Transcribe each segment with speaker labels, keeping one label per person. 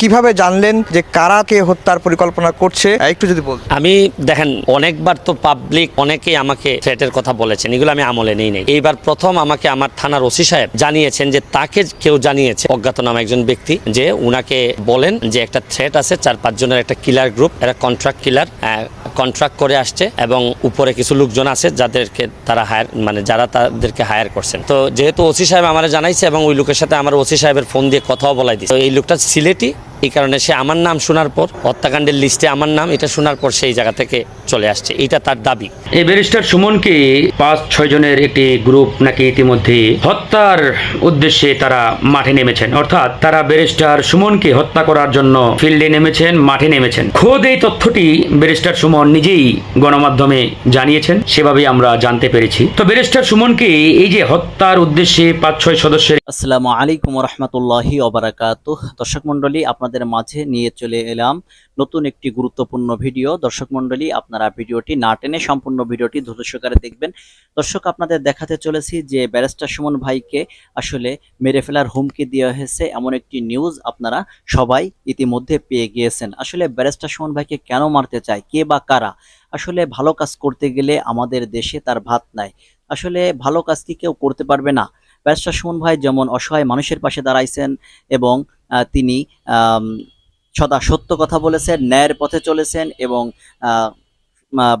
Speaker 1: কীভাবে জানলেন যে কারা কে হত্যার পরিকল্পনা করছে? একটু যদি বল
Speaker 2: আমি, দেখেন, অনেকবার তো পাবলিক অনেকেই আমাকে থ্রেটের কথা বলেছেন। এগুলো আমি আমলে নেই নেই। এইবার প্রথম আমাকে আমার থানার ওসি সাহেব জানিয়েছেন যে তাকে কেউ জানিয়েছে, অজ্ঞাত অজ্ঞাতনামা একজন ব্যক্তি, যে উনাকে বলেন যে একটা থ্রেট আছে, চার পাঁচ জনের একটা কিলার গ্রুপ এরা কন্ট্রাক্ট কিলার কন্ট্রাক্ট করে আসছে এবং উপরে কিছু লোকজন আছে যাদেরকে তারা হায়ার মানে যারা তাদেরকে হায়ার করছেন। তো যেহেতু ওসি সাহেব আমার জানাইছে এবং ওই লোকের সাথে আমার ওসি সাহেবের ফোন দিয়ে কথাও বলাই দিচ্ছে এই লোকটা সিলেটি এই কারণে সে আমার নাম শোনার পর হত্যাকাণ্ডের লিস্টে আমার নাম, এটা শোনার পর সেই জায়গা থেকে চলে আসছে এটা তার দাবি।
Speaker 3: এই ব্যারিস্টার সুমনকে পাঁচ ছয় জনের একটি গ্রুপ নাকি ইতিমধ্যে হত্যার উদ্দেশ্যে তারা মাঠে নেমেছেন। অর্থাৎ তারা ব্যারিস্টার সুমনকে হত্যা করার জন্য ফিল্ডে নেমেছেন মাঠে নেমেছেন। খোদ এই তথ্যটি ব্যারিস্টার সুমন নিজেই গণমাধ্যমে জানিয়েছেন সেভাবেই আমরা জানতে পেরেছি। তো ব্যারিস্টার সুমনকে এই যে হত্যার উদ্দেশ্যে পাঁচ ছয় সদস্যের
Speaker 4: আসসালামু আলাইকুম রহমতুল্লাহি অবরাকাত দর্শক মন্ডলী আপনাদের মাঝে নিয়ে চলে এলাম নতুন একটি গুরুত্বপূর্ণ ভিডিও। দর্শক মণ্ডলী, আপনারা ভিডিওটি না টেনে সম্পূর্ণ ভিডিওটি সহকারে দেখবেন। দর্শক, আপনাদের দেখাতে চলেছি যে ব্যারিস্টার সুমন ভাইকে আসলে মেরে ফেলার হুমকি দেওয়া হয়েছে। এমন একটি নিউজ আপনারা সবাই ইতিমধ্যে পেয়ে গিয়েছেন। আসলে ব্যারিস্টার সুমন ভাইকে কেন মারতে চায়? কে বা কারা? আসলে ভালো কাজ করতে গেলে আমাদের দেশে তার ভাত নাই। আসলে ভালো কাজ কি কেউ করতে পারবে না? ব্যারিস্টার সুমন ভাই যেমন অসহায় মানুষের পাশে দাঁড়াইছেন এবং তিনি সদা সত্য কথা বলেছেন, ন্যায়ের পথে চলেছেন এবং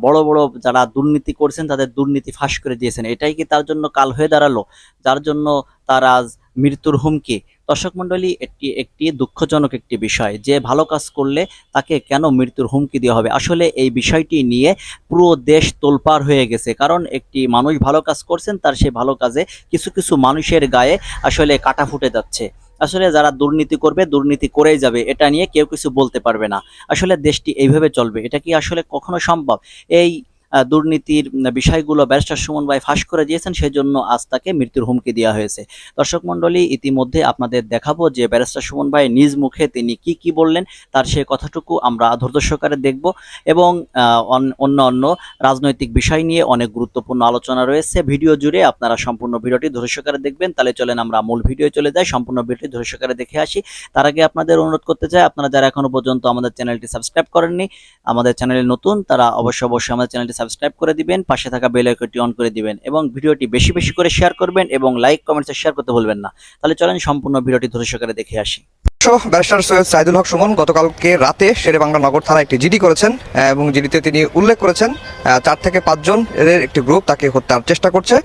Speaker 4: বড় বড় যারা দুর্নীতি করছেন তাদের দুর্নীতি ফাঁস করে দিয়েছেন। এটাই কি তার জন্য কাল হয়ে দাঁড়াল? যার জন্য তার আজ মৃত্যুর হুমকি? দর্শক মণ্ডলী, একটি একটি দুঃখজনক একটি বিষয়, যে ভালো কাজ করলে তাকে কেন মৃত্যুর হুমকি দেওয়া হবে? আসলে এই বিষয়টি নিয়ে পুরো দেশ তোলপাড় হয়ে গেছে। কারণ একটি মানুষ ভালো কাজ করছেন, তার সেই ভালো কাজে কিছু কিছু মানুষের গায়ে আসলে কাটা ফুটে যাচ্ছে। আসলে যারা দুর্নীতি করবে, দুর্নীতি করেই যাবে। এটা নিয়ে কেউ কিছু বলতে পারবে না। আসলে দেশটি এইভাবে চলবে। এটা কি আসলে কখনো সম্ভব? এই দুর্নীতির বিষয়গুলো ব্যারিস্টার সুমন ভাই ফাঁস করে দিয়েছেন সেই জন্য আজ তাকে মৃত্যুর হুমকি দেওয়া হয়েছে। দর্শক মণ্ডলী, ইতিমধ্যে আপনাদের দেখাবো যে ব্যারিস্টার সুমন ভাই নিজ মুখে তিনি কি কি বললেন, তার সেই কথাটুকু আমরা ধৈর্য সহকারে দেখব এবং অন্য অন্য রাজনৈতিক বিষয় নিয়ে অনেক গুরুত্বপূর্ণ আলোচনা রয়েছে। ভিডিও জুড়ে আপনারা সম্পূর্ণ ভিডিওটি ধৈর্য সহকারে দেখবেন। তাহলে চলেন আমরা মূল ভিডিও চলে যাই। সম্পূর্ণ ভিডিওটি ধৈর্য সহকারে দেখে আসি। তার আগে আপনাদের অনুরোধ করতে চাই, আপনারা যারা এখনও পর্যন্ত আমাদের চ্যানেলটি সাবস্ক্রাইব করেননি, আমাদের চ্যানেলে নতুন, তারা অবশ্যই অবশ্যই আমাদের চ্যানেলটি সাবস্ক্রাইব করে দিবেন, পাশে থাকা বেল আইকনটি অন করে দিবেন এবং ভিডিওটি বেশি বেশি করে শেয়ার করবেন এবং লাইক, কমেন্টসে শেয়ার করতে ভুলবেন না। তাহলে চলেন সম্পূর্ণ ভিডিওটি ধৈর্য সহকারে দেখে আসি।
Speaker 1: সাইদুল হক সুমন গতকালকে রাতে শেরেবাংলা নগর থানায় একটি জিডি করেছেন এবং জিডিতে তিনি উল্লেখ করেছেন চার থেকে পাঁচজন এদের একটি গ্রুপ তাকে হত্যার চেষ্টা করছে।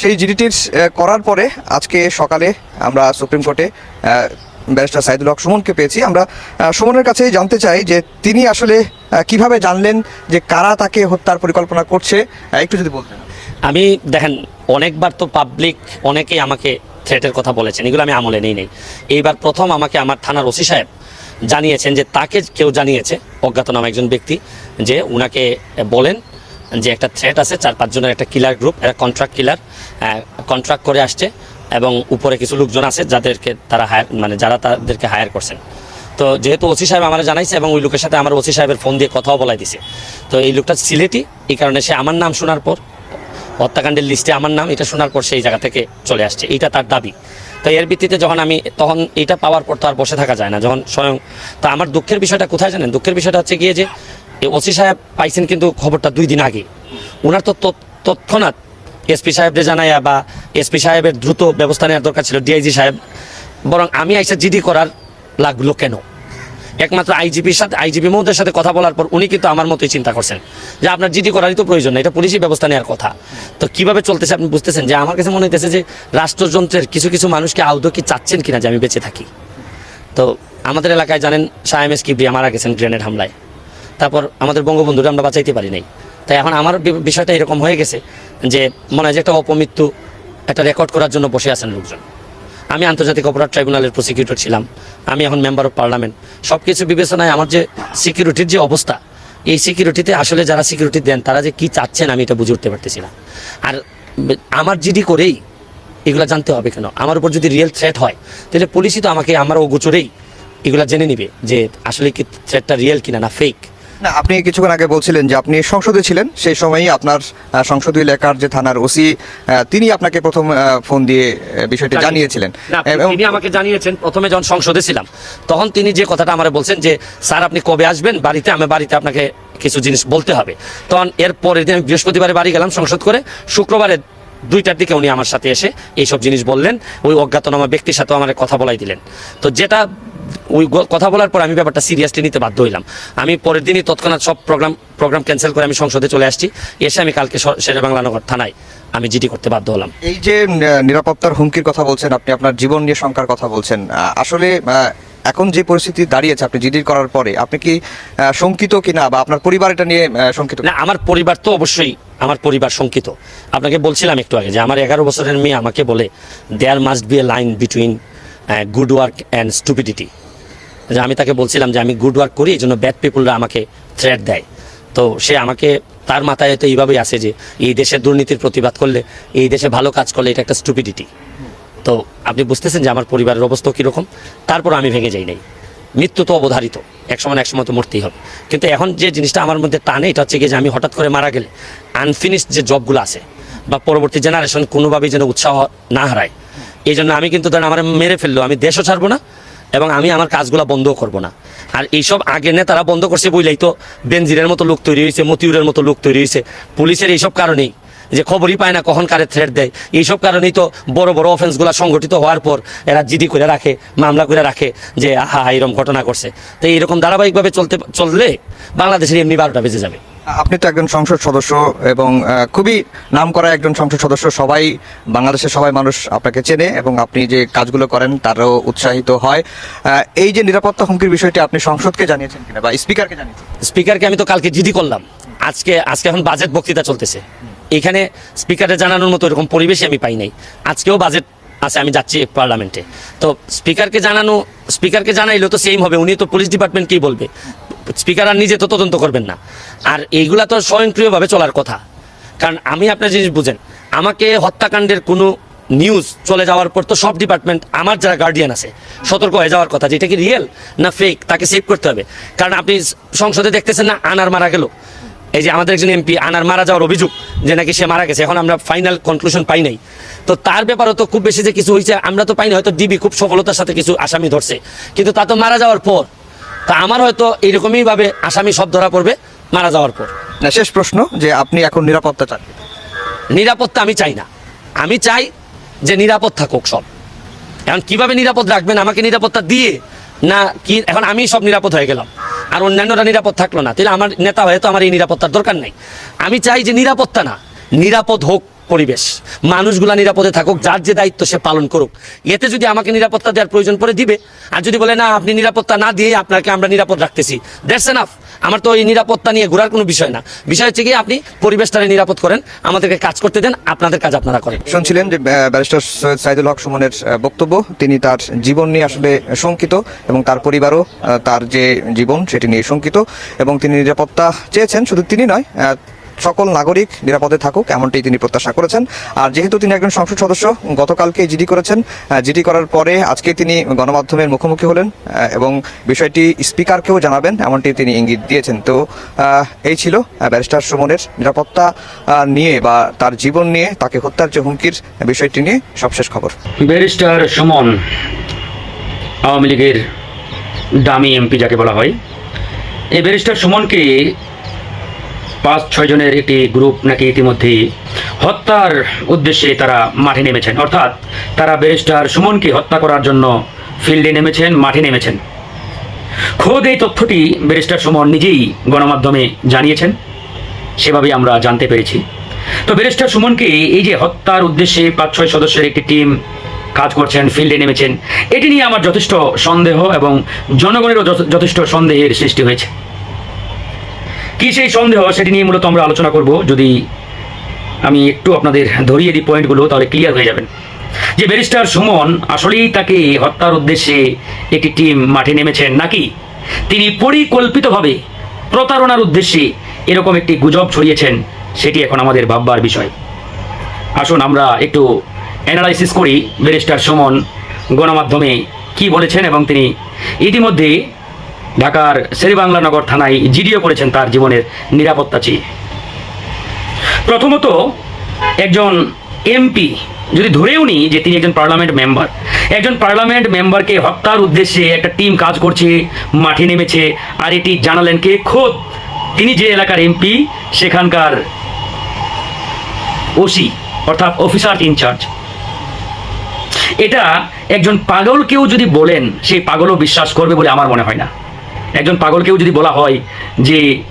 Speaker 1: সেই জিডিটির করার পরে আজকে সকালে আমরা সুপ্রিম কোর্টে ব্যারিস্টার সাইদুল হক সুমনকে পেয়েছি। আমরা সুমনের কাছে জানতে চাই যে তিনি আসলে কীভাবে জানলেন যে কারা তাকে হত্যার পরিকল্পনা করছে? একটু যদি বলতেন।
Speaker 2: আমি, দেখেন, অনেকবার তো পাবলিক অনেকেই আমাকে থ্রেটের কথা বলেছেন। এগুলো আমি আমলে নেই নেই। এইবার প্রথম আমাকে আমার থানার ওসি সাহেব জানিয়েছেন যে তাকে কেউ জানিয়েছে অজ্ঞাতনামা একজন ব্যক্তি, যে উনাকে বলেন যে একটা থ্রেট আছে, চার পাঁচজনের একটা কিলার গ্রুপ এরা কন্ট্রাক্ট কিলার কন্ট্রাক্ট করে আসছে। এবং উপরে কিছু লোকজন আছে যাদেরকে তারা হায়ার মানে যারা তাদেরকে হায়ার করছেন। তো যেহেতু ওসি সাহেব আমার জানাইছে এবং ওই লোকের সাথে আমার ওসি সাহেবের ফোন দিয়ে কথাও বলাই দিছে, তো এই লোকটা সিলেটি, এই কারণে সে আমার নাম শোনার পর, হত্যাকাণ্ডের লিস্টে আমার নাম, এটা শোনার পর সেই জায়গা থেকে চলে আসছে। এইটা তার দাবি। তো এর ভিত্তিতে যখন আমি তখন এটা পাওয়ার পর তো আর বসে থাকা যায় না, যখন স্বয়ং তো আমার দুঃখের বিষয়টা কোথায় জানেন? দুঃখের বিষয়টা হচ্ছে গিয়ে যে ওসি সাহেব পাইছেন কিন্তু খবরটা দুই দিন আগে। ওনার তো তৎ- তৎক্ষণাৎ এসপি সাহেবদের জানাইয়া বা এসপি সাহেবের দ্রুত ব্যবস্থা নেওয়ার দরকার ছিল, ডিআইজি সাহেব। বরং আমি আইসা জিডি করার লাগল কেন? একমাত্র আইজিপির সাথে আইজিপি মহোদয়ের সাথে কথা বলার পর উনি কিন্তু আমার মতোই চিন্তা করছেন যে আপনার জিডি করারই তো প্রয়োজন না, এটা পুলিশি ব্যবস্থা নেওয়ার কথা। তো কীভাবে চলতেছে আপনি বুঝতেছেন যে আমার কাছে মনে হইতেছে যে রাষ্ট্রযন্ত্রের কিছু কিছু মানুষকে আদৌ কি চাচ্ছেন কিনা যে আমি বেঁচে থাকি? তো আমাদের এলাকায় জানেন সায়েম এস কিবরিয়া মারা গেছেন গ্রেনেড হামলায়। তারপর আমাদের বঙ্গবন্ধুরা আমরা বাঁচাইতে পারি নাই। তাই এখন আমার বিষয়টা এরকম হয়ে গেছে যে মনে হয় যে একটা অপমৃত্যু একটা রেকর্ড করার জন্য বসে আছেন লোকজন। আমি আন্তর্জাতিক অপরাধ ট্রাইব্যুনালের প্রসিকিউটর ছিলাম। আমি এখন মেম্বার অফ পার্লামেন্ট সব কিছু বিবেচনায় আমার যে সিকিউরিটির যে অবস্থা, এই সিকিউরিটিতে আসলে যারা সিকিউরিটি দেন, তারা যে কি চাচ্ছেন আমি এটা বুঝে উঠতে পারতেছি না। আর আমার জিডি করেই এগুলো জানতে হবে কেন? আমার উপর যদি রিয়েল থ্রেট হয়, তাহলে পুলিশই তো আমাকে আমার অগোচরেই এগুলো জেনে নিবে যে আসলে কি থ্রেটটা রিয়েল কিনা না ফেক
Speaker 1: না আপনি কিছুক্ষণ আগে বলছিলেন যে আপনি সংসদে ছিলেন সেই সময়ই আপনার সংসদীয় এলাকার যে থানার ওসি তিনি আপনাকে প্রথম ফোন দিয়ে বিষয়টি জানিয়েছিলেন। এবং
Speaker 2: তিনি আমাকে জানিয়েছেন প্রথমে যখন সংসদে ছিলাম তখন তিনি যে কথাটা আমার বলছেন যে স্যার আপনি কবে আসবেন? বাড়িতে আমি বাড়িতে আপনাকে কিছু জিনিস বলতে হবে। তখন এর পরের দিন আমি বৃহস্পতিবারে বাড়ি গেলাম সংসদ করে। শুক্রবারে দুইটার দিকে উনি আমার সাথে এসে এইসব জিনিস বললেন। ওই অজ্ঞাতনামা ব্যক্তির সাথেও আমার কথা বলাই দিলেন। তো যেটা ওই কথা বলার পর আমি ব্যাপারটা সিরিয়াসলি নিতে বাধ্য হইলাম। আমি পরের দিনই তৎক্ষণাৎ সব প্রোগ্রাম প্রোগ্রাম ক্যান্সেল করে আমি সংসদে চলে আসছি। এসে আমি কালকে শেরে বাংলানগর থানায় আমি জিডি করতে বাধ্য হলাম।
Speaker 1: এই যে নিরাপত্তার হুমকির কথা বলছেন আপনি আপনার জীবন নিয়ে শঙ্কার কথা বলছেন আসলে এখন যে পরিস্থিতি দাঁড়িয়েছে আপনি জিডি করার পরে আপনি কি শঙ্কিত কিনা বা আপনার পরিবার এটা নিয়ে শঙ্কিত
Speaker 2: না আমার পরিবার তো অবশ্যই আমার পরিবার শঙ্কিত। আপনাকে বলছিলাম একটু আগে যে আমার এগারো বছরের মেয়ে আমাকে বলে there must be a line between good work and stupidity যে আমি তাকে বলছিলাম যে আমি গুড ওয়ার্ক করি, এই জন্য ব্যাড পিপুলরা আমাকে থ্রেট দেয়। তো সে আমাকে, তার মাথায় হয়তো এইভাবেই আছে যে এই দেশের দুর্নীতির প্রতিবাদ করলে, এই দেশে ভালো কাজ করলে এটা একটা স্টুপিডিটি তো আপনি বুঝতেছেন যে আমার পরিবারের অবস্থা কীরকম? তারপর আমি ভেঙে যাই নাই। মৃত্যু তো অবধারিত। এক সময় এক সময় তো মরতেই হবে। কিন্তু এখন যে জিনিসটা আমার মধ্যে টানে, এটা হচ্ছে গিয়ে যে আমি হঠাৎ করে মারা গেলে আনফিনিশড যে জবগুলো আছে, বা পরবর্তী জেনারেশন কোনোভাবেই যেন উৎসাহ না হারায়। এই জন্য আমি কিন্তু ধরেন আমার মেরে ফেলল, আমি দেশও ছাড়বো না এবং আমি আমার কাজগুলো বন্ধও করব না। আর এইসব আগে নেতারা বন্ধ করছে বইলেই তো, বেনজিরের মতো লোক তৈরি হয়েছে, মতিউরের মতো লোক তৈরি হয়েছে, পুলিশের এইসব কারণেই যে খবরই পায় না কখন কারে থ্রেট দেয়, এইসব কারণেই তো বড় বড় অফেন্সগুলো সংগঠিত হওয়ার পর এরা জিডি করে রাখে, মামলা করে রাখে যে, আহা এরকম ঘটনা করছে। তো এইরকম ধারাবাহিকভাবে চলতে, চললে বাংলাদেশের এমনি বারোটা বেজে যাবে।
Speaker 1: আপনি তো একজন সংসদ সদস্য এবং খুবই নাম করা একজন সংসদ সদস্য। সবাই বাংলাদেশের সবাই মানুষ আপনাকে চেনে এবং আপনি যে কাজগুলো করেন তারও উৎসাহিত হয়। এই যে নিরাপত্তা হুমকির বিষয়টি আপনি সংসদকে জানিয়েছেন কিনা বা স্পিকারকে জানিয়েছেন?
Speaker 2: স্পিকারকে আমি তো কালকে জিডি করলাম। আজকে আজকে এখন বাজেট বক্তৃতা চলতেছে। এখানে স্পিকারে জানানোর মতো এরকম পরিবেশই আমি পাই নাই। আজকেও বাজেট আছে, আমি যাচ্ছি পার্লামেন্টে। তো স্পিকারকে জানানো, স্পিকারকে জানাইলেও তো সেম হবে। উনি তো পুলিশ ডিপার্টমেন্ট কি বলবে। স্পিকার আর নিজে তো তদন্ত করবেন না। আর এইগুলা তো স্বয়ংক্রিয়ভাবে চলার কথা। কারণ আমি আপনার জিনিস বুঝেন, আমাকে হত্যাকাণ্ডের কোনো নিউজ চলে যাওয়ার পর তো সব ডিপার্টমেন্ট আমার যারা গার্ডিয়ান আছে, সতর্ক হয়ে যাওয়ার কথা যে এটা কি রিয়েল না ফেক তাকে সেভ করতে হবে। কারণ আপনি সংসদে দেখতেছেন না, আনার মারা গেল। এই যে আমাদের একজন এমপি আনার মারা যাওয়ার অভিযোগ যে নাকি সে মারা গেছে, এখন আমরা ফাইনাল কনক্লুশন পাই নাই। তো তার ব্যাপারও তো খুব বেশি যে কিছু হয়েছে আমরা তো পাই না হয়তো ডিবি খুব সফলতার সাথে কিছু আসামি ধরছে। কিন্তু তা তো মারা যাওয়ার পর। তা আমার হয়তো এরকমই ভাবে আসামি সব ধরা পড়বে মারা যাওয়ার পর।
Speaker 1: না শেষ প্রশ্ন যে আপনি এখন নিরাপত্তা চান।
Speaker 2: নিরাপত্তা আমি চাই না। আমি চাই যে নিরাপদ থাকুক সব। এখন কীভাবে নিরাপদ রাখবেন আমাকে নিরাপত্তা দিয়ে? না কি এখন আমি সব নিরাপদ হয়ে গেলাম। আর অন্যান্যরা নিরাপদ থাকল না। তাহলে আমার নেতা হয়ে তো আমার এই নিরাপত্তার দরকার নাই। আমি চাই যে নিরাপত্তা না নিরাপদ হোক। পরিবেশ। মানুষগুলা নিরাপদে থাকুক, যার যে দায়িত্ব সে পালন করুক। এতে যদি আমাকে নিরাপত্তা দেওয়ার প্রয়োজন পড়ে, দিবে। আর যদি বলে, না, আপনি নিরাপত্তা না দিয়ে আপনাকে আমরা নিরাপদ রাখতেছি। দ্যাটস এনাফ আমার তো এই নিরাপত্তা নিয়ে ঘোরার কোনো বিষয় না। বিষয় হচ্ছে কি, আপনি পরিবেশটাকে নিরাপদ করেন, আমাদেরকে কাজ করতে দেন, আপনাদের কাজ আপনারা করেন।
Speaker 1: শুনছিলেন যে ব্যারিস্টার সৈয়দ সাইদুল হক সুমনের বক্তব্য। তিনি তার জীবন নিয়ে আসলে শঙ্কিত এবং তার পরিবারও তার যে জীবন, সেটি নিয়ে শঙ্কিত। এবং তিনি নিরাপত্তা চেয়েছেন, শুধু তিনি নয় সকল নাগরিক নিরাপদে থাকুক, এমনটি তিনি প্রত্যাশা করেছেন। আর যেহেতু তিনি একজন সংসদ সদস্য, গতকালকে জিডি করেছেন। জিডি করার পরে আজকে তিনি গণমাধ্যমের মুখোমুখি হলেন এবং বিষয়টি স্পিকারকেও জানাবেন, এমনটি তিনি ইঙ্গিত দিয়েছেন। তো এই ছিল ব্যারিস্টার সুমনের নিরাপত্তা নিয়ে বা তার জীবন নিয়ে, তাকে হত্যার যে হুমকির বিষয়টি নিয়ে সবশেষ খবর।
Speaker 3: ব্যারিস্টার সুমন, আওয়ামী লীগের দামি এমপি যাকে বলা হয়, এই ব্যারিস্টার সুমনকে পাঁচ, ছয় জনের একটি গ্রুপ নাকি ইতিমধ্যে হত্যার উদ্দেশ্যে তারা মাঠে নেমেছেন। অর্থাৎ তারা ব্যারিস্টার সুমনকে হত্যা করার জন্য ফিল্ডে নেমেছেন, মাঠে নেমেছেন। খোদ এই তথ্যটি ব্যারিস্টার সুমন নিজেই গণমাধ্যমে জানিয়েছেন। সেভাবে আমরা জানতে পেরেছি। তো ব্যারিস্টার সুমনকে এই যে হত্যার উদ্দেশ্যে পাঁচ, ছয় সদস্যের একটি টিম কাজ করছেন, ফিল্ডে নেমেছেন, এটি নিয়ে আমার যথেষ্ট সন্দেহ এবং জনগণেরও যথেষ্ট সন্দেহের সৃষ্টি হয়েছে। কি সেই সন্দেহ? সেটি নিয়ে মূলত আমরা আলোচনা করব। যদি আমি একটু আপনাদের ধরিয়ে দিই পয়েন্টগুলো তাহলে ক্লিয়ার হয়ে যাবেন। যে ব্যারিস্টার সুমন আসলেই তাকে হত্যার উদ্দেশ্যে একটি টিম মাঠে নেমেছেন নাকি? তিনি পরিকল্পিতভাবে প্রতারণার উদ্দেশ্যে এরকম একটি গুজব ছড়িয়েছেন, সেটি এখন আমাদের ভাববার বিষয়। আসুন আমরা একটু অ্যানালাইসিস করি ব্যারিস্টার সুমন গণমাধ্যমে কি বলেছেন এবং তিনি ইতিমধ্যে ঢাকার শেরেবাংলা নগর থানায় জিডিও করেছেন তার জীবনের নিরাপত্তা চেয়ে প্রথমত, একজন এমপি, যদি ধরেও নিই যে তিনি একজন পার্লামেন্ট মেম্বার, একজন পার্লামেন্ট মেম্বারকে হত্যার উদ্দেশ্যে একটা টিম কাজ করছে, মাঠে নেমেছে, আর এটি জানালেন কে? খোদ, তিনি যে এলাকার এমপি, সেখানকার ওসি, অর্থাৎ অফিসার ইনচার্জ এটা একজন পাগলকেও যদি বলেন, সেই পাগলও বিশ্বাস করবে বলে আমার মনে হয় না। একজন পাগলকেও যদি বলা হয় যে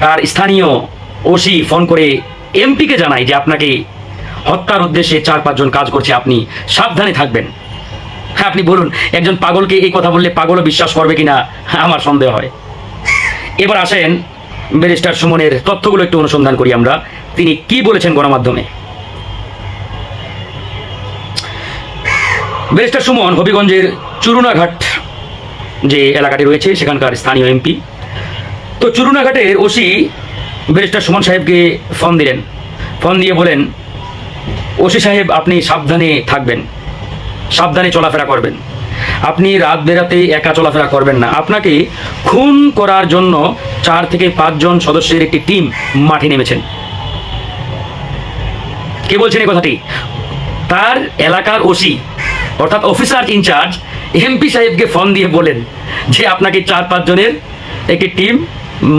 Speaker 3: তার স্থানীয় ওসি ফোন করে এমপিকে জানায় যে আপনাকে হত্যার উদ্দেশ্যে চার পাঁচজন কাজ করছে, আপনি সাবধানে থাকবেন। হ্যাঁ আপনি বলুন, একজন পাগলকে এই কথা বললে পাগলও বিশ্বাস করবে কিনা? আমার সন্দেহ হয়। এবার আসেন ব্যারিস্টার সুমনের তথ্যগুলো একটু অনুসন্ধান করি আমরা। তিনি কি বলেছেন গণমাধ্যমে? ব্যারিস্টার সুমন, হবিগঞ্জের চুরুনাঘাট যে এলাকাটি রয়েছে, সেখানকার স্থানীয় এমপি। তো চুরুনাঘাটের ওসি ব্যারিস্টার সুমন সাহেবকে ফোন দিলেন। ফোন দিয়ে বলেন, ওসি সাহেব, আপনি সাবধানে থাকবেন। সাবধানে চলাফেরা করবেন। আপনি রাত বেরাতে একা চলাফেরা করবেন না। আপনাকে খুন করার জন্য চার থেকে পাঁচজন সদস্যের একটি টিম মাঠে নেমেছেন। কে বলছেন এই কথাটি? তার এলাকার ওসি, অর্থাৎ অফিসার ইনচার্জ এমপি সাহেবকে ফোন দিয়ে বলেন যে আপনাকে চার পাঁচ জনের একটি টিম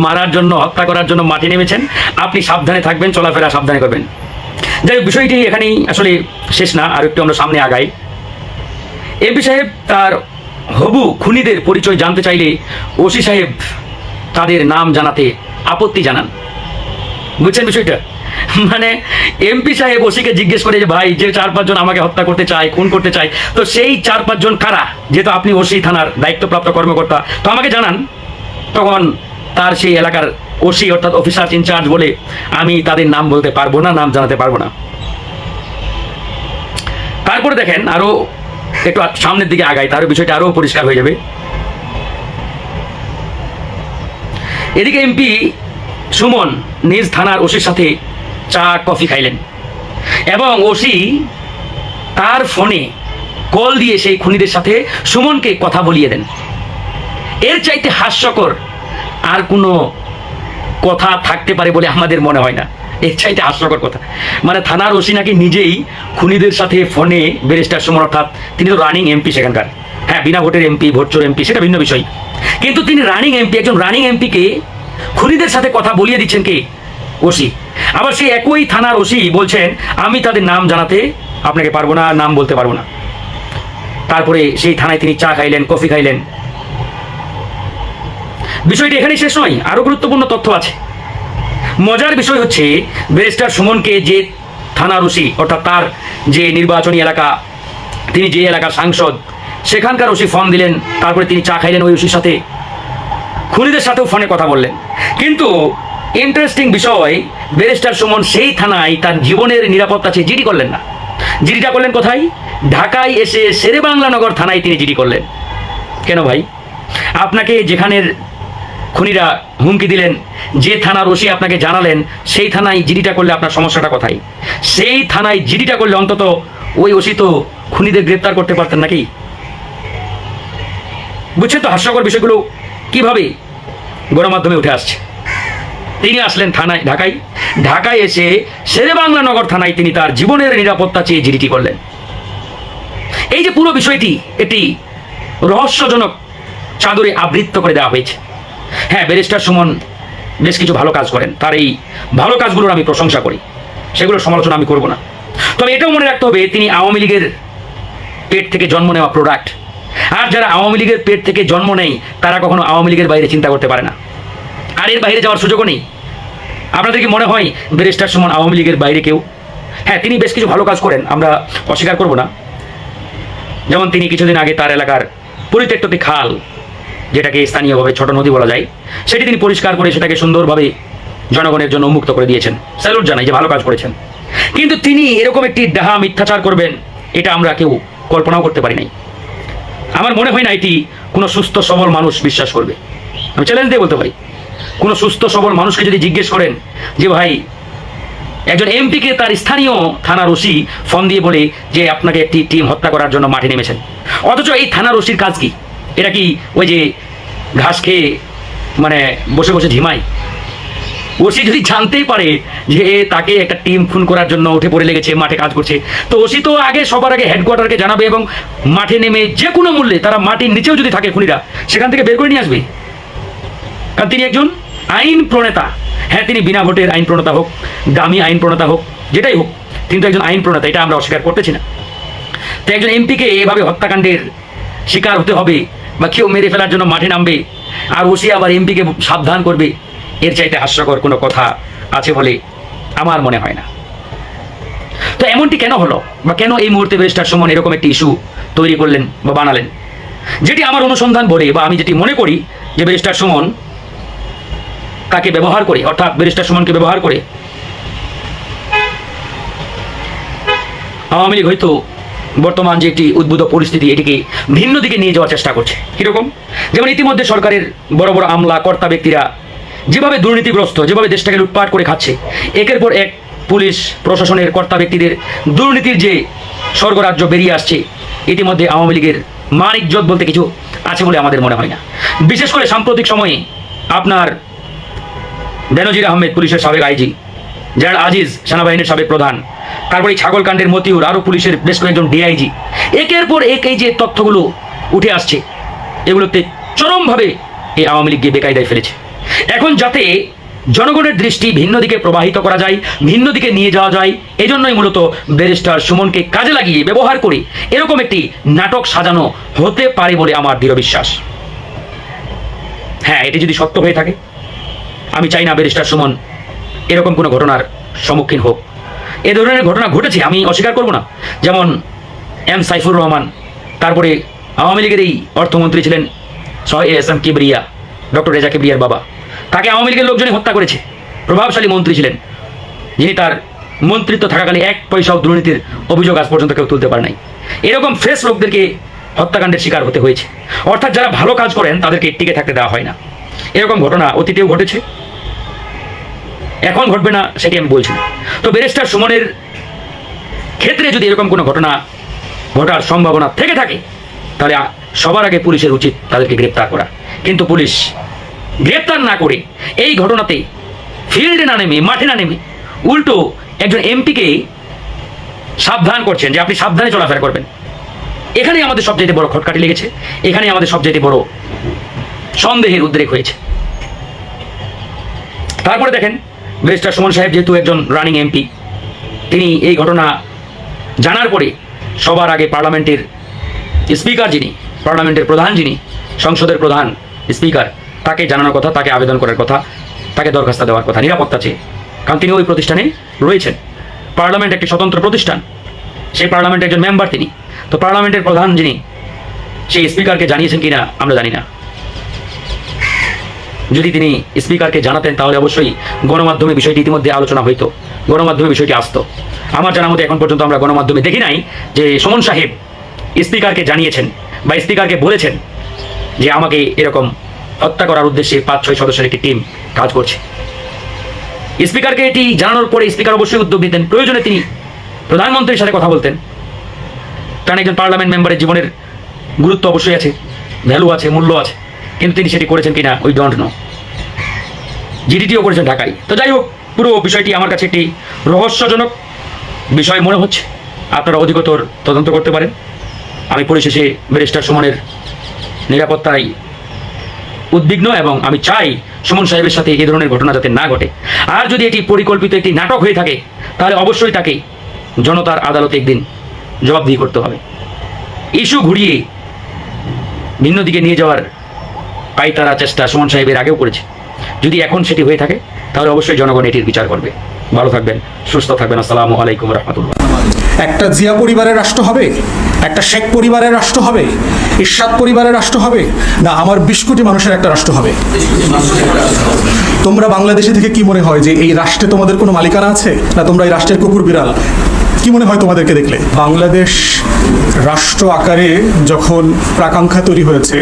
Speaker 3: মারার জন্য, হত্যা করার জন্য মাঠে নেমেছেন। আপনি সাবধানে থাকবেন, চলাফেরা সাবধানে করবেন। যাই বিষয়টি এখানেই আসলে শেষ না, আর একটু আমরা সামনে আগাই। এমপি সাহেব তার হবু খুনিদের পরিচয় জানতে চাইলে, ওসি সাহেব তাদের নাম জানাতে আপত্তি জানান। বুঝছেন বিষয়টা? মানে এমপি সাহেব ওসিকে জিজ্ঞেস করে যে, ভাই, যে চার পাঁচজন আমাকে হত্যা করতে চায়, খুন করতে চায়, তো সেই চার পাঁচজন কারা? যেহেতু আপনি ওসি থানার দায়িত্বপ্রাপ্ত কর্মকর্তা, তো আমাকে জানান। তখন তার সেই এলাকার ওসি, অর্থাৎ অফিসার ইনচার্জ বলে, আমি তাদের নাম বলতে পারব না, নাম জানাতে পারব না। তারপরে দেখেন, আরও একটু সামনের দিকে আগাই তার বিষয়টা আরও পরিষ্কার হয়ে যাবে। এদিকে এমপি সুমন নিজ থানার ওসির সাথে চা, কফি খাইলেন। এবং ওসি তার ফোনে কল দিয়ে সেই খুনিদের সাথে সুমনকে কথা বলিয়ে দেন। এর চাইতে হাস্যকর আর কোনো কথা থাকতে পারে বলে আমাদের মনে হয় না। এর চাইতে হাস্যকর কথা। মানে থানার ওসি নাকি নিজেই খুনিদের সাথে ফোনে ব্যারিস্টার সুমন অর্থাৎ তিনি তো রানিং এমপি সেখানকার। হ্যাঁ বিনা ভোটের এমপি ভোটচোর এমপি, সেটা ভিন্ন বিষয়। কিন্তু তিনি রানিং এমপি, একজন রানিং এমপিকে খুনিদের সাথে কথা বলিয়ে দিচ্ছেন কে? ওসি। আবার সেই একই থানার ওসি বলছেন, আমি তাদের নাম জানাতে আপনাকে পারব না, নাম বলতে পারব না। তারপরে সেই থানায় তিনি চা খাইলেন, কফি খাইলেন। বিষয়টি এখানেই শেষ নয় আরও গুরুত্বপূর্ণ তথ্য আছে। মজার বিষয় হচ্ছে, ব্যারিস্টার সুমনকে যে থানার ওসি, অর্থাৎ তার যে নির্বাচনী এলাকা, তিনি যে এলাকার সাংসদ, সেখানকার ওসি ফর্ম দিলেন, তারপরে তিনি চা খাইলেন ওই ওসির সাথে। খুনিদের সাথেও ফোনে কথা বললেন। কিন্তু ইন্টারেস্টিং বিষয় ব্যারিস্টার সুমন সেই থানায় তার জীবনের নিরাপত্তা চেয়ে জিডি করলেন না। জিডিটা করলেন কোথায়? ঢাকায় এসে শেরে বাংলা নগর থানায় তিনি জিডি করলেন। কেন ভাই? আপনাকে যেখানের খুনিরা হুমকি দিলেন, যে থানার ওসি আপনাকে জানালেন, সেই থানায় জিডিটা করলে আপনার সমস্যাটা কোথায়? সেই থানায় জিডিটা করলে অন্তত ওই ওসি তো খুনিদের গ্রেপ্তার করতে পারতেন নাকি? বুঝছেন তো হাস্যকর বিষয়গুলো? কীভাবে গণমাধ্যমে উঠে আসছে? তিনি আসলেন থানায়, ঢাকায়। ঢাকায় এসে শেরে বাংলা নগর থানায় তিনি তার জীবনের নিরাপত্তা চেয়ে জিডিটি করলেন। এই যে পুরো বিষয়টি, এটি রহস্যজনক চাদরে আবৃত্ত করে দেওয়া হয়েছে। হ্যাঁ ব্যারিস্টার সুমন বেশ কিছু ভালো কাজ করেন। তার এই ভালো কাজগুলোর আমি প্রশংসা করি। সেগুলোর সমালোচনা আমি করব না। তবে এটাও মনে রাখতে হবে, তিনি আওয়ামী লীগের পেট থেকে জন্ম নেওয়া প্রোডাক্ট আর যারা আওয়ামী লীগের পেট থেকে জন্ম নেই তারা কখনো আওয়ামী লীগের বাইরে চিন্তা করতে পারে না। আর এর বাইরে যাওয়ার সুযোগও নেই। আপনাদের কি মনে হয় ব্যারিস্টার সুমন আওয়ামী লীগের বাইরে কেউ? হ্যাঁ তিনি বেশ কিছু ভালো কাজ করেন, আমরা অস্বীকার করব না। যেমন তিনি কিছুদিন আগে তার এলাকার পরিত্যক্ত খাল, যেটাকে স্থানীয়ভাবে ছোট নদী বলা যায়, সেটি তিনি পরিষ্কার করে সেটাকে সুন্দরভাবে জনগণের জন্য উন্মুক্ত করে দিয়েছেন। স্যালুট জানাই যে ভালো কাজ করেছেন। কিন্তু তিনি এরকম একটি ডাহা মিথ্যাচার করবেন, এটা আমরা কেউ কল্পনাও করতে পারি নাই। আমার মনে হয় না এটি কোনো সুস্থ, সবল মানুষ বিশ্বাস করবে। আমি চ্যালেঞ্জ দিয়ে বলতে পারি। কোনো সুস্থ, সবল মানুষকে যদি জিজ্ঞেস করেন যে, ভাই, একজন এমপিকে তার স্থানীয় থানার ওসি ফোন দিয়ে বলে যে, আপনাকে একটি টিম হত্যা করার জন্য মাঠে নেমেছেন। অথচ এই থানার ওসির কাজ কি? এটা কি ওই যে ঘাস খেয়ে মানে বসে বসে ঝিমায় ওসি যদি জানতেই পারে যে তাকে একটা টিম খুন করার জন্য উঠে পড়ে লেগেছে, মাঠে কাজ করছে, তো ওসি তো আগে সবার আগে হেডকোয়ার্টারকে জানাবে এবং মাঠে নেমে যে কোনো মূল্যে তারা মাটির নিচেও যদি থাকে খুনিরা, সেখান থেকে বের করে নিয়ে আসবে। কারণ তিনি একজন আইন প্রণেতা। হ্যাঁ তিনি বিনা ভোটের আইন প্রণেতা হোক, দামি আইন প্রণেতা হোক, যেটাই হোক, তিনি তো একজন আইন প্রণেতা, এটা আমরা অস্বীকার করতেছি না। তো একজন এমপিকে এভাবে হত্যাকাণ্ডের শিকার হতে হবে বা কেউ মেরে ফেলার জন্য মাঠে নামবে, আর ওসি আবার এমপিকে সাবধান করবে এর চাইতে হাস্যকর কোনো কথা আছে বলে আমার মনে হয় না। তো এমনটি কেন হলো? বা কেন এই মুহূর্তে ব্যারিস্টার সুমন এরকম একটি ইস্যু তৈরি করলেন বা বানালেন? যেটি আমার অনুসন্ধান বলে বা আমি যেটি মনে করি যে ব্যারিস্টার সুমন তাকে ব্যবহার করে, অর্থাৎ ব্যারিস্টার সুমনকে ব্যবহার করে, আওয়ামী লীগ হয়তো বর্তমান যে একটি উদ্ভূত পরিস্থিতি এটিকে ভিন্ন দিকে নিয়ে যাওয়ার চেষ্টা করছে। কীরকম? যেমন ইতিমধ্যে সরকারের বড় বড় আমলা কর্তা ব্যক্তিরা যেভাবে দুর্নীতিগ্রস্ত, যেভাবে দেশটাকে লুটপাট করে খাচ্ছে, একের পর এক পুলিশ, প্রশাসনের কর্তা ব্যক্তিদের দুর্নীতির যে স্বর্গরাজ্য বেরিয়ে আসছে, ইতিমধ্যে আওয়ামী লীগের মান ইজ্জত বলতে কিছু আছে বলে আমাদের মনে হয় না। বিশেষ করে সাম্প্রতিক সময়ে আপনার বেনজির আহমেদ পুলিশের সাবেক আইজি, জেনারেল আজিজ সেনাবাহিনীর সাবেক প্রধান, তারপরে ছাগলকাণ্ডের মতিউর, আরও পুলিশের বেশ কয়েকজন ডিআইজি, একের পর এক এই যে তথ্যগুলো উঠে আসছে, এগুলোতে চরমভাবে এই আওয়ামী লীগকে বেকায়দায় ফেলেছে। এখন যাতে জনগণের দৃষ্টি ভিন্ন দিকে প্রবাহিত করা যায়, ভিন্ন দিকে নিয়ে যাওয়া যায়, এজন্যই মূলত ব্যারিস্টার সুমনকে কাজে লাগিয়ে ব্যবহার করে এরকম একটি নাটক সাজানো হতে পারে বলে আমার দৃঢ় বিশ্বাস। হ্যাঁ এটি যদি সত্য হয়ে থাকে, আমি চাই না ব্যারিস্টার সুমন এরকম কোনো ঘটনার সম্মুখীন হোক। এ ধরনের ঘটনা ঘটেছে, আমি অস্বীকার করব না। যেমন এম সাইফুর রহমান, তারপরে আওয়ামী লীগের এই অর্থমন্ত্রী ছিলেন সহ S M Kibria, doctor Reza কিবরিয়ার বাবা। তাকে আওয়ামী লীগের লোকজনই হত্যা করেছে। প্রভাবশালী মন্ত্রী ছিলেন। যিনি তার মন্ত্রিত্ব থাকাকালে এক পয়সাও দুর্নীতির অভিযোগ আজ পর্যন্ত কেউ তুলতে পারে নাই। এরকম ফ্রেশ লোকদেরকে হত্যাকাণ্ডের শিকার হতে হয়েছে। অর্থাৎ যারা ভালো কাজ করেন, তাদেরকে টিকে থাকতে দেওয়া হয় না। এরকম ঘটনা অতীতেও ঘটেছে। এখন ঘটবে না, সেটি আমি বলছি তো ব্যারিস্টার সুমনের ক্ষেত্রে যদি এরকম কোনো ঘটনা ঘটার সম্ভাবনা থেকে থাকে, তাহলে সবার আগে পুলিশের উচিত তাদেরকে গ্রেপ্তার করা। কিন্তু পুলিশ গ্রেপ্তার না করে এই ঘটনাতে ফিল্ডে না নেমে, মাঠে না নেমে উল্টো একজন এমপিকে সাবধান করছেন যে আপনি সাবধানে চলাফেরা করবেন। এখানে আমাদের সবচাইতে বড় খটকাটি লেগেছে এখানে আমাদের সবচাইতে বড় সন্দেহের উদ্রেক হয়েছে। তারপরে দেখেন, ব্যারিস্টার সুমন সাহেব যেহেতু একজন রানিং এমপি তিনি এই ঘটনা জানার পরে সবার আগে পার্লামেন্টের স্পিকার যিনি, পার্লামেন্টের প্রধান যিনি, সংসদের প্রধান স্পিকার তাকে জানানোর কথা, তাকে আবেদন করার কথা, তাকে দরখাস্ত দেওয়ার কথা, নিরাপত্তা চেয়ে। কারণ তিনি ওই প্রতিষ্ঠানে রয়েছেন। পার্লামেন্ট একটি স্বতন্ত্র প্রতিষ্ঠান। সেই পার্লামেন্টের একজন মেম্বার তিনি। তো পার্লামেন্টের প্রধান যিনি, সেই স্পিকারকে জানিয়েছেন কিনা আমরা জানি না। যদি তিনি স্পিকারকে জানাতেন, তাহলে অবশ্যই গণমাধ্যমে বিষয়টি ইতিমধ্যে আলোচনা হইতো। গণমাধ্যমে বিষয়টি আসতো। আমার জানা মতো এখন পর্যন্ত আমরা গণমাধ্যমে দেখি নাই যে সুমন সাহেব স্পিকারকে জানিয়েছেন বা স্পিকারকে বলেছেন যে আমাকে এরকম হত্যা করার উদ্দেশ্যে পাঁচ, ছয় সদস্যের একটি টিম কাজ করছে। স্পিকারকে এটি জানানোর পরে স্পিকার অবশ্যই উদ্যোগ নিতেন। প্রয়োজনে তিনি প্রধানমন্ত্রীর সাথে কথা বলতেন। কারণ একজন পার্লামেন্ট মেম্বারের জীবনের গুরুত্ব অবশ্যই আছে ভ্যালু আছে, মূল্য আছে। কিন্তু তিনি সেটি করেছেন কিনা ওই ডোন্ট নো জিডিটিও করেছেন ঢাকায়। তো যাই হোক, পুরো বিষয়টি আমার কাছে একটি রহস্যজনক বিষয় মনে হচ্ছে। আপনারা অধিকতর তদন্ত করতে পারেন। আমি পরিশেষে ব্যারিস্টার সুমনের নিরাপত্তায় উদ্বিগ্ন এবং আমি চাই সুমন সাহেবের সাথে এই ধরনের ঘটনা যাতে না ঘটে। আর যদি এটি পরিকল্পিত একটি নাটক হয়ে থাকে, তাহলে অবশ্যই তাকে জনতার আদালতে একদিন জবাবদিহি করতে হবে। ইস্যু ঘুরিয়ে ভিন্ন দিকে নিয়ে যাওয়ার পাইতারা চেষ্টা সুমন সাহেবের আগেও করেছে। যদি এখন সেটি হয়ে থাকে, তাহলে অবশ্যই জনগণ এটির বিচার করবে। ভালো থাকবেন, সুস্থ থাকবেন। আসসালামু আলাইকুম রহমতুল্লাহ।
Speaker 5: একটা জিয়া পরিবারের রাষ্ট্র হবে? একটা শেখ পরিবারের রাষ্ট্র হবে, ইরশাদ পরিবারের রাষ্ট্র হবে, না, আমার বিশ কোটি মানুষের একটা রাষ্ট্র হবে? তোমরা বাংলাদেশে থেকে কি মনে হয় যে এই রাষ্ট্রে তোমাদের কোনো মালিকানা আছে, না তোমরা এই রাষ্ট্রের কুকুর বিড়াল? কি মনে হয় তোমাদেরকে দেখলে? বাংলাদেশ রাষ্ট্র আকারে যখন প্রাকাঙ্ক্ষা তৈরি হয়েছে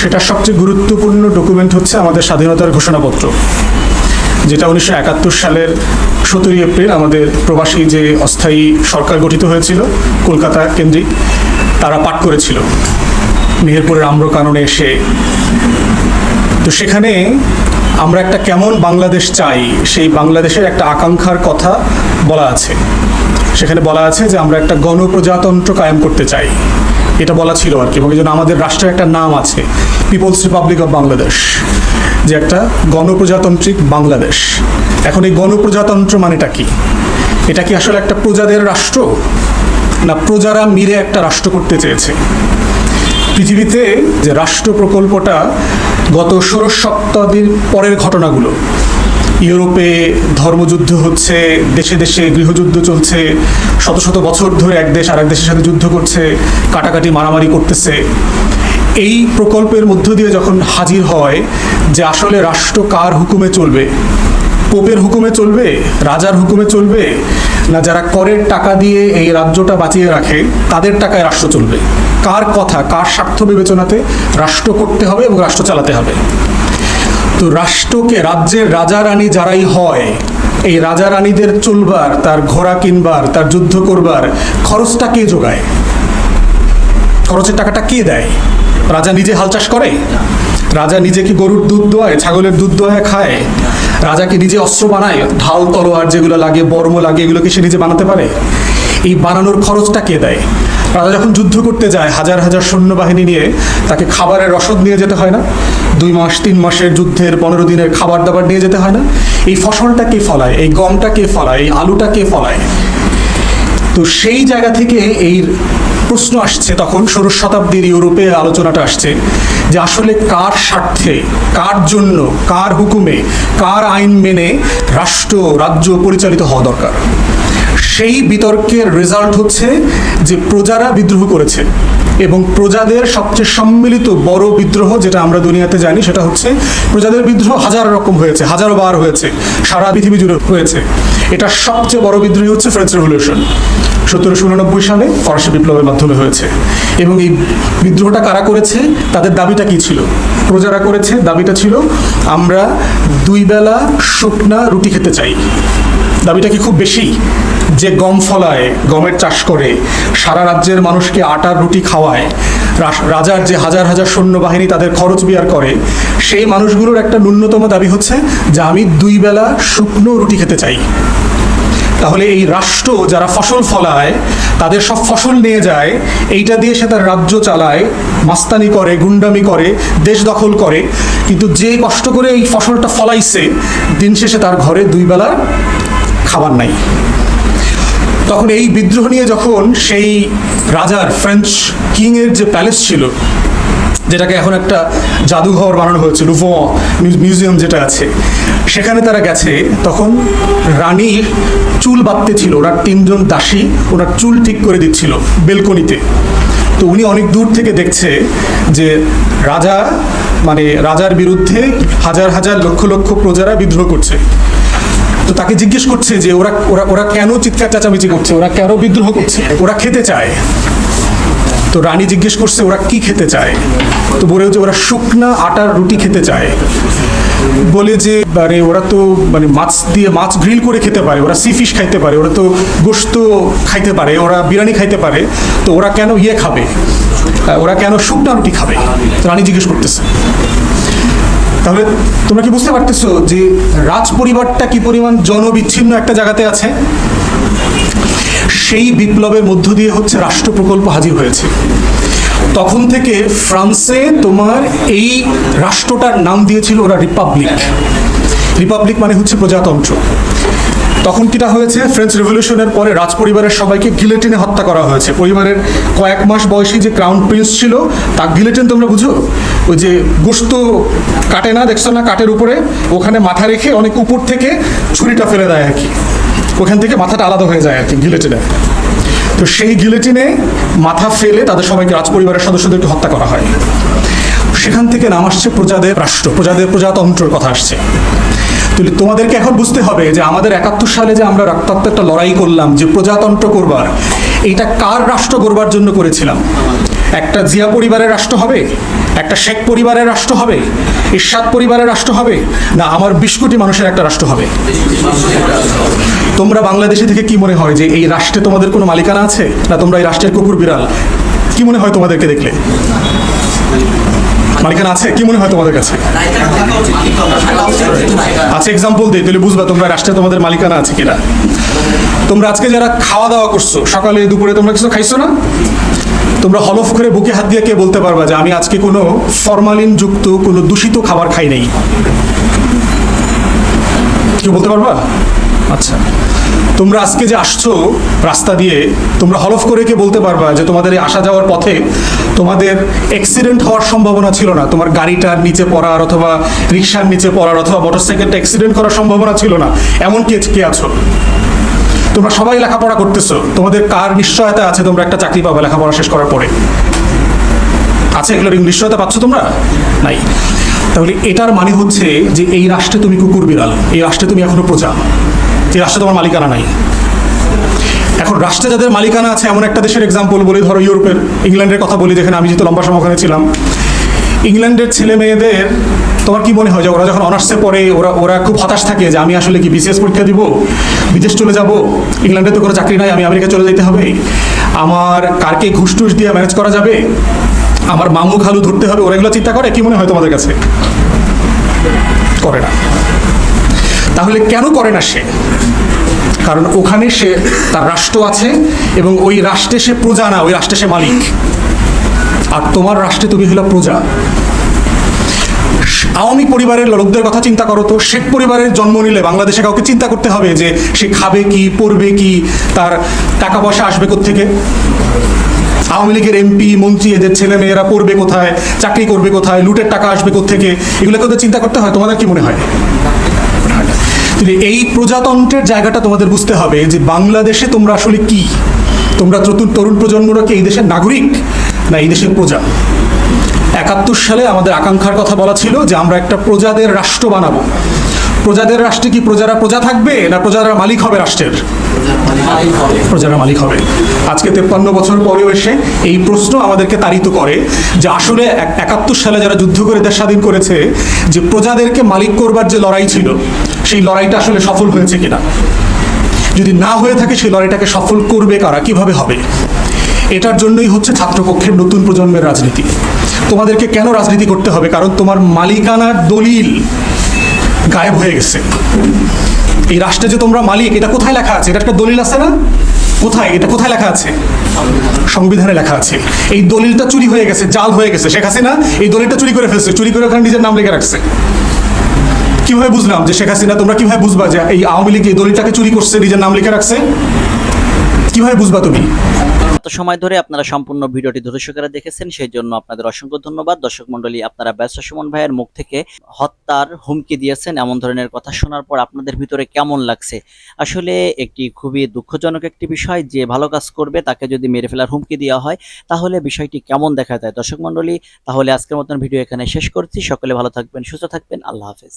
Speaker 5: সেটা সবচেয়ে গুরুত্বপূর্ণ ডকুমেন্ট হচ্ছে আমাদের স্বাধীনতার ঘোষণাপত্র। যেটা উনিশশো একাত্তর সালের সতেরোই এপ্রিল আমাদের প্রবাসী যে অস্থায়ী সরকার গঠিত হয়েছিল, কলকাতা কেন্দ্রিক, তারা পাঠ করেছিল। মেহেরপুরের আম্রকাননে এসে। তো সেখানে আমরা একটা কেমন বাংলাদেশ চাই, সেই বাংলাদেশের একটা আকাঙ্ক্ষার কথা বলা আছে। সেখানে বলা আছে যে আমরা একটা গণপ্রজাতন্ত্র কায়েম করতে চাই। এটা বলা ছিল আর কি, এবং আমাদের রাষ্ট্রের একটা নাম আছে, পিপলস রিপাবলিক অফ বাংলাদেশ। যে একটা গণপ্রজাতান্ত্রিক বাংলাদেশ। এখন এই গণপ্রজাতন্ত্র মানেটা কি? এটা কি আসলে একটা প্রজাদের রাষ্ট্র? না প্রজারা মিলে একটা রাষ্ট্র করতে চেয়েছে? পৃথিবীতে যে রাষ্ট্র প্রকল্পটা গত ষোড়শ শতাব্দীর পরের ঘটনাগুলো, ইউরোপে ধর্মযুদ্ধ হচ্ছে, দেশে দেশে গৃহযুদ্ধ চলছে, শত শত বছর ধরে এক দেশ আর এক দেশের সাথে যুদ্ধ করছে, কাটাকাটি মারামারি করতেছে এই প্রকল্পের মধ্য দিয়ে যখন হাজির হয় যে আসলে রাষ্ট্র কার হুকুমে চলবে? পোপের হুকুমে চলবে? রাজার হুকুমে চলবে? না যারা করের টাকা দিয়ে এই রাজ্যটা বাঁচিয়ে রাখে, তাদের টাকায় রাষ্ট্র চলবে? কার কথা? কার স্বার্থ বিবেচনাতে রাষ্ট্র করতে হবে এবং রাষ্ট্র চালাতে হবে? তো রাষ্ট্রকে রাজ্যের রাজা রানী যারাই হয়, এই রাজা রানীদের চলবার, তার ঘোড়া কিনবার, তার যুদ্ধ করবার খরচটা কে যোগায়? খরচের টাকাটা কে দেয়? রাজা নিজে হাল চাষ করে? রাজা নিজে কি গরুর দুধ দোয়ায়, ছাগলের দুধ দোয়ায় খায়? রাজা কি নিজে অস্ত্র বানায়, ঢাল, তলোয়ার যেগুলো লাগে, বর্ম লাগে এগুলো কি সে নিজে বানাতে পারে? এই বানানোর খরচটা কে দেয়? রাজা যখন যুদ্ধ করতে যায়, হাজার হাজার সৈন্যবাহিনী নিয়ে, তাকে খাবারের রসদ নিয়ে যেতে হয় না? দুই মাস, তিন মাসের যুদ্ধের পনেরো দিনের খাবার দাবার নিয়ে যেতে হয় না? এই ফসলটা কে ফলায়? এই গমটা কে ফলায়? এই আলুটা কে ফলায়? তো সেই জায়গা থেকে এই প্রশ্ন আসছে তখন ষোড়শ শতাব্দীর ইউরোপে আলোচনাটা আসছে যে আসলে কার স্বার্থে, কার জন্য, কার হুকুমে, কার আইন মেনে রাষ্ট্র, রাজ্য পরিচালিত হওয়া দরকার? সেই বিতর্কের রেজাল্ট হচ্ছে যে প্রজারা বিদ্রোহ করেছে। এবং প্রজাদের সবচেয়ে সম্মিলিত বড় বিদ্রোহ যেটা আমরা দুনিয়াতে জানি, সেটা হচ্ছে প্রজাদের বিদ্রোহ হাজার রকম হয়েছে, হাজারো বার হয়েছে, সারা পৃথিবী জুড়ে হয়েছে। এটা সবচেয়ে বড় বিদ্রোহ হচ্ছে ফ্রেঞ্চ রেভলিউশন সতেরোশো উননব্বই সালে ফরাসি বিপ্লবের মাধ্যমে হয়েছে। এবং এই বিদ্রোহটা কারা করেছে? তাদের দাবিটা কি ছিল? প্রজারা করেছে, দাবিটা ছিল, আমরা দুই বেলা শুকনা রুটি খেতে চাই। দাবিটা কি খুব বেশি? যে গম ফলায়, গমের চাষ করে, সারা রাজ্যের মানুষকে আটার রুটি খাওয়ায় রাজার যে হাজার হাজার সৈন্যবাহিনী তাদের খরচ বিয়ার করে, সেই মানুষগুলোর একটা ন্যূনতম দাবি হচ্ছে যে আমি দুই বেলা শুকনো রুটি খেতে চাই। তাহলে এই রাষ্ট্র যারা ফসল ফলায়, তাদের সব ফসল নিয়ে যায়, এইটা দিয়ে সে তার রাজ্য চালায়, মাস্তানি করে, গুন্ডামি করে, দেশ দখল করে। কিন্তু যে কষ্ট করে এই ফসলটা ফলাইছে, দিন শেষে তার ঘরে দুই বেলার খাবার নাই। তখন এই বিদ্রোহ নিয়ে যখন সেই রাজার ফ্রেঞ্চ কিংয়ের যে প্যালেস ছিল, যেটাকে এখন একটা জাদুঘর বানানো হয়েছে লুভো মিউজিয়াম যেটা আছে, সেখানে তারা গেছে, তখন রানীর চুল বাঁধতে ছিল, ওনার তিনজন দাসী ওনার চুল ঠিক করে দিচ্ছিল বেলকনিতে। তো উনি অনেক দূর থেকে দেখছে যে রাজা মানে রাজার বিরুদ্ধে হাজার হাজার লক্ষ লক্ষ প্রজারা বিদ্রোহ করছে। তো তাকে জিজ্ঞেস করছে যে ওরা ওরা ওরা কেন চিৎকার চেঁচামেচি করছে? ওরা কেন বিদ্রোহ করছে? ওরা খেতে চায়। তো রানী জিজ্ঞেস করছে, ওরা কি খেতে চায়? তো বলে যে, ওরা শুকনা আটার রুটি খেতে চায়। বলে যে মানে ওরা তো মানে মাছ দিয়ে মাছ গ্রিল করে খেতে পারে, ওরা সি ফিশ খাইতে পারে, ওরা তো গোস্ত খাইতে পারে, ওরা বিরিয়ানি খাইতে পারে, তো ওরা কেন ইয়ে খাবে? ওরা কেন শুকনা রুটি খাবে? রানী জিজ্ঞেস করতেছে। তাহলে তোমরা কি বুঝতে পারতেছো যে রাজ পরিবারটা কি পরিমাণ জনবিচ্ছিন্ন একটা জায়গাতে আছে? সেই বিপ্লবের মধ্য দিয়ে হচ্ছে রাষ্ট্র প্রকল্প হাজির হয়েছে। তখন থেকে ফ্রান্সে তোমার এই রাষ্ট্রটার নাম দিয়েছিল ওরা রিপাবলিক। রিপাবলিক মানে হচ্ছে প্রজাতন্ত্র। তখন কিটা হয়েছে? ফ্রেঞ্চ রেভলিউশনের পরে রাজ পরিবারের সবাইকে গিলেটিনে হত্যা করা হয়েছে। পরিবারের কয়েক মাস বয়সী যে ক্রাউন প্রিন্স ছিল তা গিলেটিন তোমরা বুঝো? ওই যে গোস্ত কাটে না, দেখছ না কাটের উপরে? ওখানে মাথা রেখে অনেক উপর থেকে ছুরিটা ফেলে দেয় আর কি। ওখান থেকে মাথাটা আলাদা হয়ে যায় আর কি, গিলেটিনে। তো সেই গিলেটিনে মাথা ফেলে তাদের সবাইকে রাজ পরিবারের সদস্যদেরকে হত্যা করা হয়। সেখান থেকে নাম আসছে প্রজাদের রাষ্ট্র। প্রজাদের প্রজাতন্ত্রের কথা আসছে। তো তোমাদেরকে এখন বুঝতে হবে যে আমাদের একাত্তর সালে যে আমরা রক্তাক্ত একটা লড়াই করলাম যে প্রজাতন্ত্র করবার, এইটা কার রাষ্ট্র করবার জন্য করেছিলাম? একটা জিয়া পরিবারের রাষ্ট্র হবে, একটা শেখ পরিবারের রাষ্ট্র হবে, ইরশাদ পরিবারের রাষ্ট্র হবে, না, আমার বিশ কোটি মানুষের একটা রাষ্ট্র হবে? তোমরা বাংলাদেশে থেকে কি মনে হয় যে এই রাষ্ট্রে তোমাদের কোনো মালিকানা আছে, না তোমরা এই রাষ্ট্রের কুকুর বিড়াল? কি মনে হয় তোমাদেরকে দেখলে? মালিকানা আছে? কি মনে হয় তোমাদের কাছে? আচ্ছা এক্সাম্পল দিই তাহলে বুঝবা তোমরা রাষ্ট্রে তোমাদের মালিকানা আছে কিনা। তোমরা আজকে যারা খাওয়া দাওয়া করছ, সকালে দুপুরে তোমরা কিছু খাইছো না? তোমরা হলফ করে বুকে হাত দিয়ে কে বলতে পারবা যে আমি আজকে কোনো ফরমালিন যুক্ত কোনো দূষিত খাবার খাই নাই? কেউ বলতে পারবা? আচ্ছা। তোমরা আজকে যে আসছো রাস্তা দিয়ে, তোমরা হলফ করে কে বলতে পারবা যে তোমাদের এই আসা যাওয়ার পথে তোমাদের অ্যাক্সিডেন্ট হওয়ার সম্ভাবনা ছিল না? তোমার গাড়িটার নিচে পড়ার অথবা রিক্সার নিচে পড়ার অথবা মোটরসাইকেলটা অ্যাক্সিডেন্ট করার সম্ভাবনা ছিল না? এমন কে কে আছো? তোমরা সবাই লেখাপড়া করতেছো। তোমাদের কার নিশ্চয়তা আছে? তোমরা একটা চাকরি পাবে লেখাপড়া শেষ করার পরে। আছে এগুলোর নিশ্চয়তা পাচ্ছ তোমরা? নাই। তাহলে এটার মানে হচ্ছে যে এই রাষ্ট্রে তুমি কুকুর বিড়াল, এই রাষ্ট্রে তুমি এখনও প্রজা। এই রাষ্ট্রে তোমার মালিকানা নাই। এখন রাষ্ট্রে যাদের মালিকানা আছে, এমন একটা দেশের এক্সাম্পল বলি, ধরো ইউরোপের, ইংল্যান্ডের কথা বলি, যেখানে আমি যেহেতু লম্বা সময় ছিলাম। ইংল্যান্ডের ছেলে মেয়েদের, তোমার কি মনে হয় যে ওরা যখন অনার্সে পড়ে, ওরা ওরা খুব হতাশ থাকে যে আমি আসলে কি বিসিএস পরীক্ষা দিব? বিদেশ চলে যাব? ইংল্যান্ডে তো কোনো চাকরি নাই, আমি আমেরিকা চলে যেতে হবে। আমার কারকে ঘুষ টুস দিয়ে ম্যানেজ করা যাবে? আমার মামু খালু ধরতে হবে? ওরা এগুলো চিন্তা করে? কি মনে হয় তোমাদের কাছে? করে না। তাহলে কেন করে না সে? কারণ ওখানে সে, তার রাষ্ট্র আছে এবং ওই রাষ্ট্রে সে প্রজা না, ওই রাষ্ট্রে সে মালিক। আর তোমার রাষ্ট্রে তুমি হলো প্রজা। আওয়ামী পরিবারের লোকদের কথা চিন্তা করো তো। শেখ পরিবারের জন্ম নিলে বাংলাদেশে কাউকে চিন্তা করতে হবে যে সে খাবে কি, পড়বে কি, তার টাকা পয়সা আসবে থেকে আওয়ামী লীগের এমপি, মন্ত্রী, এদের ছেলে মেয়েরা পড়বে কোথায়, চাকরি করবে কোথায়, লুটের টাকা আসবে থেকে এগুলোকে ওদের চিন্তা করতে হয়। তোমাদের কি মনে হয়? এই প্রজাতন্ত্রের জায়গাটা তোমাদের বুঝতে হবে যে বাংলাদেশে তোমরা আসলে কি? তোমরা তরুণ প্রজন্মরা কি এই দেশের নাগরিক? না, এই দেশের প্রজা। একাত্তর সালে আমাদের আকাঙ্ক্ষার কথা বলা ছিল যে আমরা একটা প্রজাদের রাষ্ট্র বানাবো। প্রজাদের রাষ্ট্রে কি প্রজারা প্রজা থাকবে, না প্রজারা মালিক হবে রাষ্ট্রের? প্রজারা মালিক হবে। আজকে তেপ্পান্ন বছর পরেও এসে এই প্রশ্ন আমাদেরকে তাড়িত করে যে আসলে একাত্তর সালে যারা যুদ্ধ করে দেশ স্বাধীন করেছে, যে প্রজাদেরকে মালিক করবার যে লড়াই ছিল, সেই লড়াইটা আসলে সফল হয়েছে কিনা? যদি না হয়ে থাকে, সেই লড়াইটাকে সফল করবে কারা? কীভাবে হবে? এটার জন্যই হচ্ছে ছাত্রপক্ষের নতুন প্রজন্মের রাজনীতি। তোমাদেরকে কেন রাজনীতি করতে হবে? কারণ তোমার মালিকানার দলিল গায়েব হয়ে গেছে। এই রাষ্ট্রে যে তোমরা মালিক, এটা কোথায় লেখা আছে? এটা একটা দলিল আছে না? কোথায়? এটা কোথায় লেখা আছে? সংবিধানে লেখা আছে। এই দলিলটা চুরি হয়ে গেছে, জাল হয়ে গেছে। শেখ হাসিনা এই দলিলটা চুরি করে ফেলছে। চুরি করে ওখানে নিজের নাম লিখে রাখছে। কীভাবে বুঝলাম যে শেখ হাসিনা, তোমরা কীভাবে বুঝবা যে এই আওয়ামী লীগ এই দলিলটাকে চুরি করছে, নিজের নাম লিখে রাখছে? কীভাবে বুঝবা তুমি?
Speaker 4: এত সময় ধরে আপনারা সম্পূর্ণ ভিডিওটি দর্শকেরা দেখেছেন, সেই জন্য আপনাদের অসংখ্য ধন্যবাদ। দর্শক মন্ডলী আপনারা ব্যস্ত সুমন ভাইয়ের মুখ থেকে হত্যার হুমকি দিয়েছেন এমন ধরনের কথা শোনার পর আপনাদের ভিতরে কেমন লাগছে? আসলে একটি খুবই দুঃখজনক একটি বিষয়, যে ভালো কাজ করবে তাকে যদি মেরে ফেলার হুমকি দেওয়া হয়, তাহলে বিষয়টি কেমন দেখা যায়? দর্শক মন্ডলী তাহলে আজকের মতন ভিডিও এখানে শেষ করছি। সকলে ভালো থাকবেন, সুস্থ থাকবেন। আল্লাহ হাফেজ।